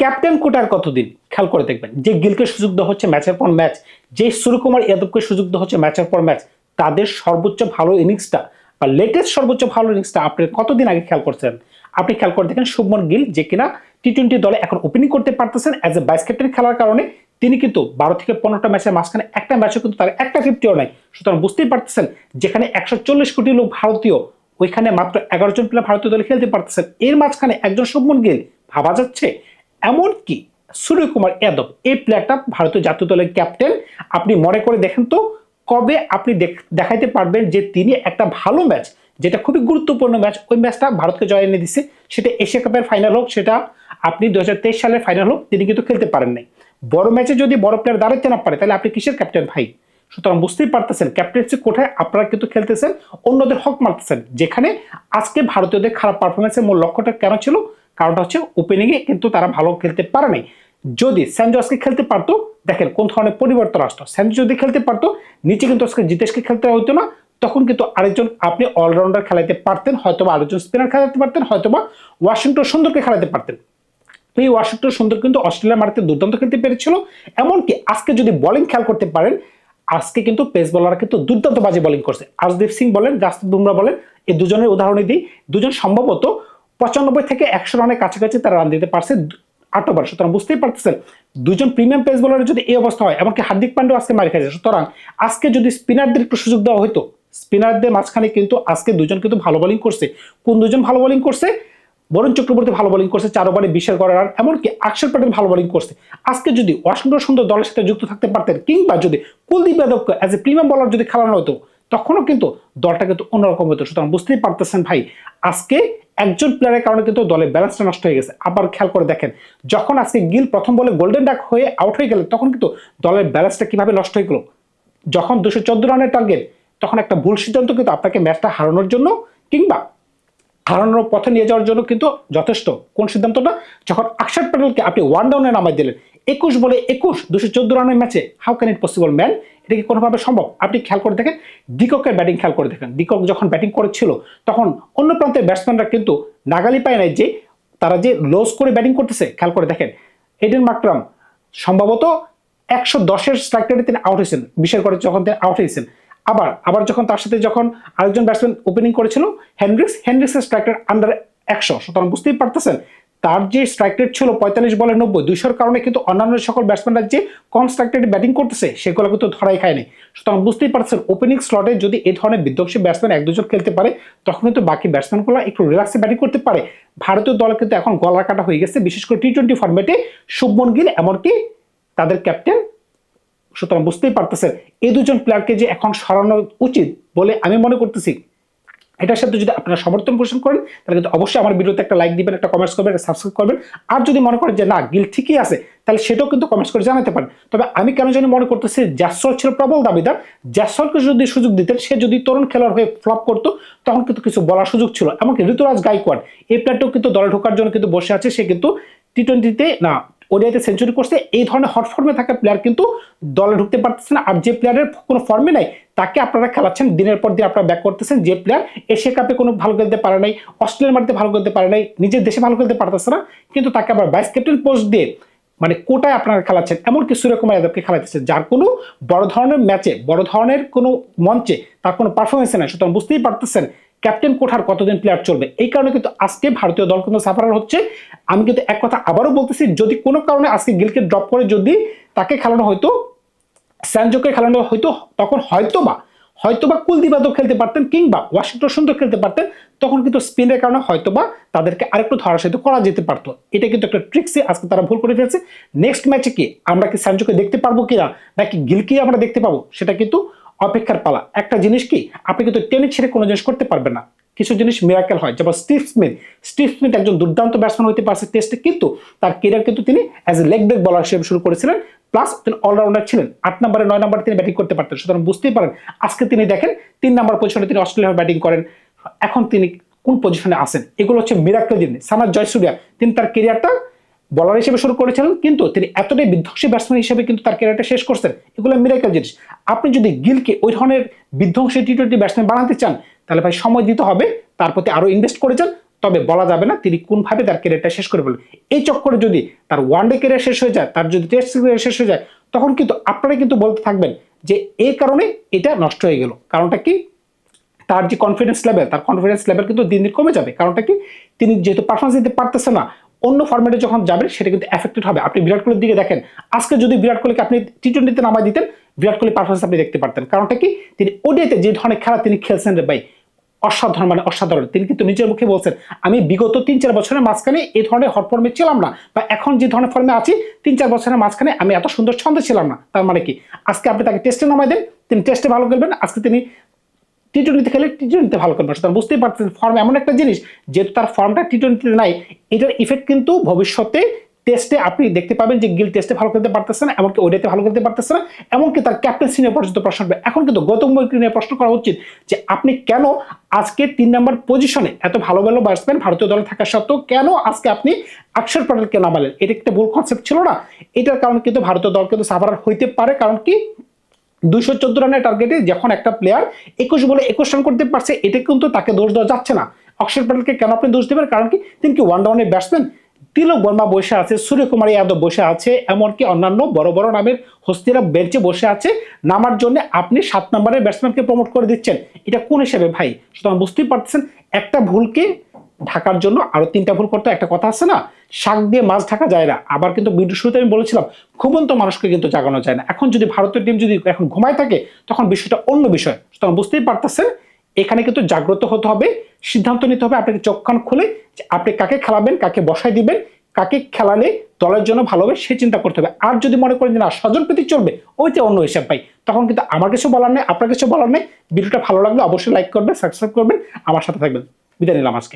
Captain কোটার কতদিন? খেয়াল করে দেখবেন। যে গিলকে সুযোগ দেওয়া হচ্ছে ম্যাচের পর ম্যাচ, যে সূর্যকুমার যাদবকে সুযোগ দেওয়া হচ্ছে ম্যাচের পর ম্যাচ, তাদের সর্বোচ্চ ভালো ইনিংসটা বা লেটেস্ট সর্বোচ্চ ভালো ইনিংসটা আপনি কতদিন আগে খেয়াল করছেন? আপনি খেয়াল করে দেখেন শুভমন গিল যে কিনা টি টোয়েন্টি দলে এখন ওপেনিং করতে পারতেছেন অ্যাজ এ ভাইস ক্যাপ্টেন খেলার কারণে। তিনি কিন্তু বারো থেকে পনেরোটা ম্যাচের মাঝখানে একটা ম্যাচও কিন্তু তার একটা ফিফটিও নাই। সুতরাং বুঝতেই পারতেছেন যেখানে একশো চল্লিশ কোটি লোক ভারতীয়, ওইখানে মাত্র এগারো জন প্লেয়ার ভারতীয় দলে খেলতে পারতেছেন। এর মাঝখানে একজন শুভমন গিল, ভাবা যাচ্ছে এমনকি সূর্যকুমার যাদব, এই প্লেয়ারটা ভারতীয় জাতীয় দলের ক্যাপ্টেন আপনি মনে করে দেখেন তো কবে আপনি দেখ- দেখাইতে পারবেন যে তিনি একটা ভালো ম্যাচ যেটা খুবই গুরুত্বপূর্ণ ম্যাচ ওই ম্যাচটা ভারতকে জয় এনে দিচ্ছে সেটা এশিয়া কাপের ফাইনাল হোক, সেটা আপনি দু সালের ফাইনাল হোক, তিনি কিন্তু খেলতে পারেন নাই। বড় ম্যাচে যদি বড় প্লেয়ার দাঁড়াতে না পারে, তাহলে আপনি কিসের ক্যাপ্টেন ভাই? সুতরাং বুঝতেই পারতেছেন ক্যাপ্টেন্সি কোঠায় আপনারা কিন্তু খেলতেছেন, অন্যদের হক মারতেছেন যেখানে আজকে ভারতীয়দের খারাপ পারফরমেন্সের মূল লক্ষ্যটা কেন ছিল? কারণটা হচ্ছে ওপেনিংয়ে কিন্তু তারা ভালো খেলতে পারে নাই। যদি স্যানজসকে খেলতে পারতো, দেখেন কোন ধরনের পরিবর্তন আসতো। স্যানজস যদি খেলতে পারতো, নিচে কিন্তু আজকে জিতেশকে খেলতে হতো না, তখন কিন্তু আরেকজন আপনি অলরাউন্ডার খেলাইতে পারতেন, হয়তোবা আরেকজন স্পিনার খেলাতে পারতেন, হয়তোবা ওয়াশিংটন সুন্দরকে খেলাতে পারতেন। এই ওয়াশিংটন সুন্দর কিন্তু অস্ট্রেলিয়া মাটিতে দুর্দান্ত খেলতে পেরেছিল, এমনকি আজকে যদি বোলিং খেয়াল করতে পারেন, আজকে কিন্তু পেস বোলাররা কিন্তু দুর্দান্ত বাজে বোলিং করছে। আজদীপ সিং বলেন, জাসপ্রীত বুমরা বলেন, এই দুজনের উদাহরণই দিই। দুজন সম্ভবত পঁচানব্বই থেকে একশো রানের কাছাকাছি তারা রান দিতে পারছে আট ওভার সুতরাং বুঝতেই পারতেছেন, দুজন প্রিমিয়াম পেস বোলারের যদি এই অবস্থা হয়, এমনকি হার্দিক পান্ডেও আজকে মারি খাইছে। সুতরাং আজকে যদি স্পিনারদের একটু সুযোগ দেওয়া হতো স্পিনারদের মাঝখানে কিন্তু আজকে দুজন কিন্তু ভালো বোলিং করছে। কোন দুজন ভালো বোলিং করছে? বরুণ চক্রবর্তী ভালো বোলিং করছে, চার ওভারে বিশের করে রান এমনকি আকশর প্যাটেল ভালো বোলিং করছে। আজকে যদি ওয়াশিংটন সুন্দর দলের সাথে যুক্ত থাকতে পারতেন, কিংবা যদি কুলদীপ যাদবকে অ্যাজ এ প্রিমিয়াম বলার যদি খেলানো হতো, তখনও কিন্তু দলটা কিন্তু অন্যরকম হতো। সুতরাং বুঝতেই পারতেছেন ভাই, আজকে একজন প্লেয়ারের কারণে কিন্তু দলের ব্যালেন্সটা নষ্ট হয়ে গেছে। আবার খেয়াল করে দেখেন, যখন আজকে গিল প্রথম বলে গোল্ডেন ডাক হয়ে আউট হয়ে গেলেন, তখন কিন্তু দলের ব্যালেন্সটা কীভাবে নষ্ট হয়ে গেল? যখন দুশো চোদ্দ রানের টার্গেট তখন একটা ভুল সিদ্ধান্ত কিন্তু আপনাকে ম্যাচটা হারানোর জন্য কিংবা হারানোর পথে নিয়ে যাওয়ার জন্য কিন্তু যথেষ্ট। কোন সিদ্ধান্তটা? যখন আকশার প্যাটেলকে আপনি ওয়ান ডাউনে নামাই দিলেন একুশ বলে একুশ, দুশো চোদ্দ রানের ম্যাচে। How can it possible man এটা কি কোনোভাবে সম্ভব? আপনি খেয়াল করে দেখেন ডিককের ব্যাটিং খেয়াল করে দেখেন। ডিকক যখন ব্যাটিং করেছিল, তখন অন্য প্রান্তের ব্যাটসম্যানরা কিন্তু নাগালি পায় নাই যে, তারা যে লস করে ব্যাটিং করতেছে, খেয়াল করে দেখেন। এডেন মাকরাম সম্ভবত একশো দশের স্ট্রাইক রেটে তিনি আউট হয়েছেন। বিশের করে যখন তিনি আউট হয়েছেন। আবার আবার যখন তার সাথে যখন আরেকজন ব্যাটসম্যান ওপেনিং করেছিল হেনরিক্স হেনরিক্সের স্ট্রাইক রেট আন্ডার একশো। সুতরাং বুঝতেই পারতেছেন তার যে স্ট্রাইক রেট ছিল পঁয়তাল্লিশ বলে নব্বই, দুইশোর কারণে কিন্তু অন্যান্য সকল ব্যাটসম্যানরা যে কম স্ট্রাইক রেটে ব্যাটিং করতেছে, সেগুলো কিন্তু ধরাই খায়নি। সুতরাং বুঝতেই পারছেন ওপেনিং স্লটে যদি এই ধরনের বিধ্বংসী ব্যাটসম্যান এক দুজন খেলতে পারে, তখন কিন্তু বাকি ব্যাটসম্যানগুলো একটু রিল্যাক্সে ব্যাটিং করতে পারে। ভারতীয় দল কিন্তু এখন গলা কাটা হয়ে গেছে, বিশেষ করে টি টোয়েন্টি ফর্মেটে শুভমন গিল এমনকি তাদের ক্যাপ্টেন সুতরাং বুঝতেই পারতেছেন এই দুজন প্লেয়ারকে যে এখন সরানো উচিত বলে আমি মনে করতেছি এটার সাথে যদি আপনারা সমর্থন পোষণ করেন, তাহলে কিন্তু অবশ্যই আমার ভিডিওতে একটা লাইক দিবেন, একটা কমেন্টস করবেন একটা সাবস্ক্রাইব করবেন। আর যদি মনে করেন যে না গিল ঠিকই আছে, তাহলে সেটাও কিন্তু কমেন্টস করে জানাতে পারেন। তবে আমি কেন জানি মনে করতেছি জ্যাসল ছিল প্রবল দাবিদার। জ্যাসলকে যদি সুযোগ দিতেন, সে যদি তরুণ খেলোয়াড় হয়ে ফ্লপ করতো, তখন কিন্তু কিছু বলার সুযোগ ছিল। এমনকি ঋতুরাজ গাইকোয়াড এই প্লেয়ারটাও কিন্তু দলে ঢোকার জন্য কিন্তু বসে আছে। সে কিন্তু টি টোয়েন্টিতে না ওডিআইতে সেঞ্চুরি করছে, এই ধরনের হট ফর্মে থাকা প্লেয়ার কিন্তু দলে ঢুকতে পারতেছে না। আর যে প্লেয়ারের কোনো ফর্মে নাই, তাকে আপনারা খেলাচ্ছেন, দিনের পর দিন আপনারা ব্যাক করতেছেন। যে প্লেয়ার এশিয়া কাপে কোনো ভালো খেলতে পারে নাই, অস্ট্রেলিয়ার মাটিতে ভালো খেলতে পারে নাই, নিজের দেশে ভালো খেলতে পারতেছে না, কিন্তু তাকে আবার ভাইস ক্যাপ্টেন পোস্ট দিয়ে মানে কোটায় আপনারা খেলাচ্ছেন। এমন এমনকি সূর্যকুমার যাদবকে খেলাইতেছে, যার কোনো বড় ধরনের ম্যাচে বড় ধরনের কোনো মঞ্চে তার কোনো পারফরমেন্স নাই। সুতরাং বুঝতেই পারতেছেন ক্যাপ্টেন কোঠার কতদিন প্লেয়ার চলবে? এই কারণে কিন্তু আজকে ভারতীয় দল কিন্তু সাফার হচ্ছে। আমি কিন্তু এক কথা আবারও বলতেছি, যদি কোনো কারণে আজকে গিলকে ড্রপ করে যদি তাকে খেলানো হয়তো, স্যানজোকে খেলানো হয়তো, তখন হয়তো বা হয়তো বা কুলদীপ যাদব খেলতে পারতেন কিংবা ওয়াশিংটন সুন্দর খেলতে পারতেন, তখন কিন্তু স্পিনের কারণে হয়তো বা তাদেরকে আরেকটু ধরাশায়িত করা যেতে পারতো। এটা কিন্তু একটা ট্রিক্সে আজকে তারা ভুল করে ফেলছে। নেক্সট ম্যাচে কি? আমরা কি স্যানজোকে দেখতে পারব কিনা? নাকি গিলকে আমরা দেখতে পাবো? সেটা কিন্তু অপেক্ষার পালা। একটা জিনিস কি? আপনি কিন্তু টেনে ছেড়ে কোনো জিনিস করতে পারবেন না। কিছু জিনিস মিরাকেল হয়। যেমন স্টিভ স্মিথ। স্টিভ স্মিথ একজন দুর্দান্ত ব্যাটসম্যান হতে পারছে টেস্টে কিন্তু তার কেরিয়ার কিন্তু তিনি অ্যাজ এ লেগ ব্রেক বলার হিসেবে শুরু করেছিলেন প্লাস তিনি অলরাউন্ডার ছিলেন। আট নম্বরে নয় নম্বরে তিনি ব্যাটিং করতে পারতেন। সুতরাং বুঝতেই পারেন, আজকে তিনি দেখেন, তিন নম্বর পজিশনে তিনি অস্ট্রেলিয়ার ব্যাটিং করেন। এখন তিনি কোন পজিশনে আসেন এগুলো হচ্ছে মিরাকেল জিনিস। সামার জয়সুরিয়া, তিনি তার কেরিয়ারটা বলার হিসেবে শুরু করেছিলেন, কিন্তু তিনি এতটাই বিধ্বংসী ব্যাটসম্যান হিসেবে কিন্তু তার ক্যারিয়ারটা শেষ করছেন। এগুলো মিরাকেল জিনিস। আপনি যদি গিলকে ওই ধরনের বিধ্বংসী টি টোয়েন্টি ব্যাটসম্যান বানাতে চান, তাহলে ভাই সময় দিতে হবে, তার প্রতি আরও ইনভেস্ট করে যান, তবে বলা যাবে না তিনি কোনভাবে তার ক্যারিয়ারটা শেষ করে ফেলবেন। এই চক্করে যদি তার ওয়ান ডে ক্যারিয়ার শেষ হয়ে যায়, তার যদি টেস্ট ক্যারিয়ার শেষ হয়ে যায়, তখন কিন্তু আপনারা কিন্তু বলতে থাকবেন যে এই কারণে এটা নষ্ট হয়ে গেল। কারণটা কি? তার যে কনফিডেন্স লেভেল তার কনফিডেন্স লেভেল কিন্তু দিন দিন কমে যাবে। কারণটা কি? তিনি যেহেতু পারফরমেন্স দিতে পারতেছে না অন্য ফর্মেটে যখন যাবেন, সেটা কিন্তু এফেক্টেড হবে। আপনি বিরাট কোহলির দিকে দেখেন। আজকে যদি বিরাট কোহলিকে আপনি টি টোয়েন্টিতে নামাই দিতেন, বিরাট কোহলি পারফরমেন্স আপনি দেখতে পারতেন। কারণটা কি? তিনি ওডিআইতে যে ধরনের খেলা তিনি খেলছেন রে ভাই, অসাধারণ মানে অসাধারণ। তিনি কিন্তু নিজের মুখে বলছেন, আমি বিগত তিন চার বছরের মাঝখানে এই ধরনের হট ফর্মে ছিলাম না, বা এখন যে ধরনের ফর্মে আছি তিন চার বছরের মাঝখানে আমি এত সুন্দর ছন্দে ছিলাম না। তার মানে কি? আজকে আপনি তাকে টেস্টে নামাই দেন, তিনি টেস্টে ভালো খেলবেন। আজকে তিনি টি টোয়েন্টিতে খেলে টি টোয়েন্টিতে ভালো করবে সুতরাং বুঝতেই পারছেন ফর্ম এমন একটা জিনিস যেহেতু তার ফর্মটা টি টোয়েন্টিতে নাই, এটার ইফেক্ট কিন্তু ভবিষ্যতে টেস্টে আপনি দেখতে পাবেন যে গিল টেস্টে ভালো খেলতে পারতেছে না, এমনকি ওডিতে ভালো খেলতে পারতেছে না, এমনকি তার ক্যাপ্টেন্সি নিয়ে পর্যন্ত প্রশ্ন হবে এখন কিন্তু গৌতম গম্ভীর নিয়ে প্রশ্ন করা উচিত যে আপনি কেন আজকে তিন নম্বর পজিশনে এত ভালো ভালো ব্যাটসম্যান ভারতীয় দলে থাকা সত্ত্বেও কেন আজকে আপনি অক্ষর প্যাটেলকে নামালেন এটা একটা ভুল কনসেপ্ট ছিল না। এটার কারণে কিন্তু ভারতীয় দল কিন্তু সাফার হইতে পারে, কারণ কি? দুইশো চোদ্দ রানের টার্গেটে যখন একটা প্লেয়ার একুশ বলে একুশ রান করতে পারছে এটা কিন্তু তাকে দোষ দেওয়া যাচ্ছে না। অক্ষর প্যাটেলকে কেন আপনি দোষ দেবেন? কারণ কি? তিনি কি ওয়ান ডাউনের ব্যাটসম্যান তিলক বর্মা বসে আছে, সূর্যকুমার যাদব বসে আছে, এমনকি অন্যান্য বড় বড় নামের হস্তিরা বেঞ্চে বসে আছে। নামার জন্য আপনি সাত নম্বরের ব্যাটসম্যানকে প্রমোট করে দিচ্ছেন। এটা কোন হিসেবে ভাই? সুতরাং বুঝতেই পারতেছেন, একটা ভুলকে ঢাকার জন্য আরও তিনটা ভুল করতে একটা কথা আছে না, শাক দিয়ে মাছ ঢাকা যায় না। আবার কিন্তু ভিডিও শুরুতে আমি বলেছিলাম, ঘুমন্ত মানুষকে কিন্তু জাগানো যায় না। এখন যদি ভারতের টিম যদি এখন ঘুমায় থাকে, তখন বিষয়টা অন্য বিষয়। সুতরাং বুঝতেই পারতেছেন, এখানে কিন্তু জাগ্রত হতে হবে, সিদ্ধান্ত নিতে হবে আপনাকে চোখ খুলে যে আপনি কাকে খেলাবেন, কাকে বসায় দিবেন, কাকে খেলালে দলের জন্য ভালো হবে, সে চিন্তা করতে হবে। আর যদি মনে করেন যে না স্বজন প্রীতি চলবে ওইটা অন্য হিসাব পাই। তখন কিন্তু আমার কিছু বলার নেই, আপনার কিছু বলার নেই। ভিডিওটা ভালো লাগলে অবশ্যই লাইক করবেন সাবস্ক্রাইব করবেন। আমার সাথে থাকবেন। বিদায় নিলাম আজকে।